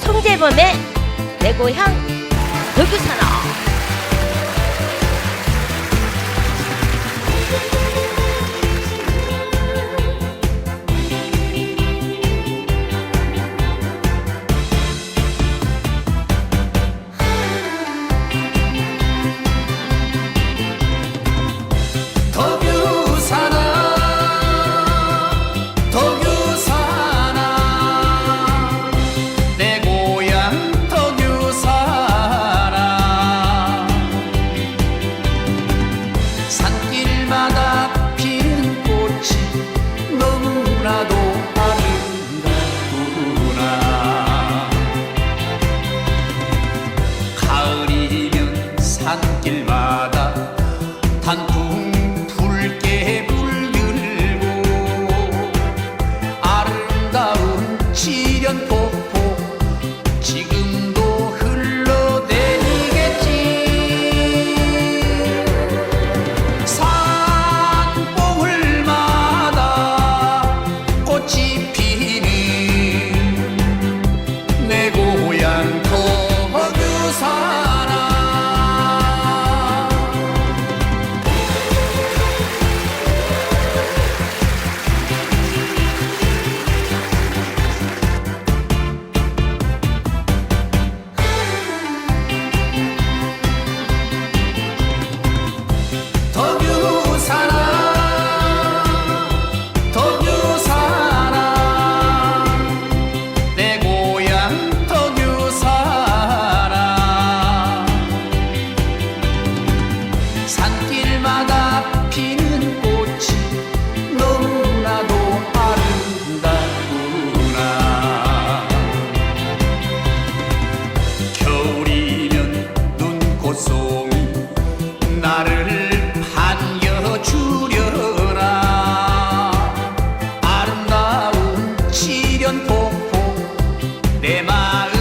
송재범의 내 고향 여기사나 산길마다 피는 꽃이 너무나도 아름답구나. 겨울이면 눈꽃송이 나를 내 마음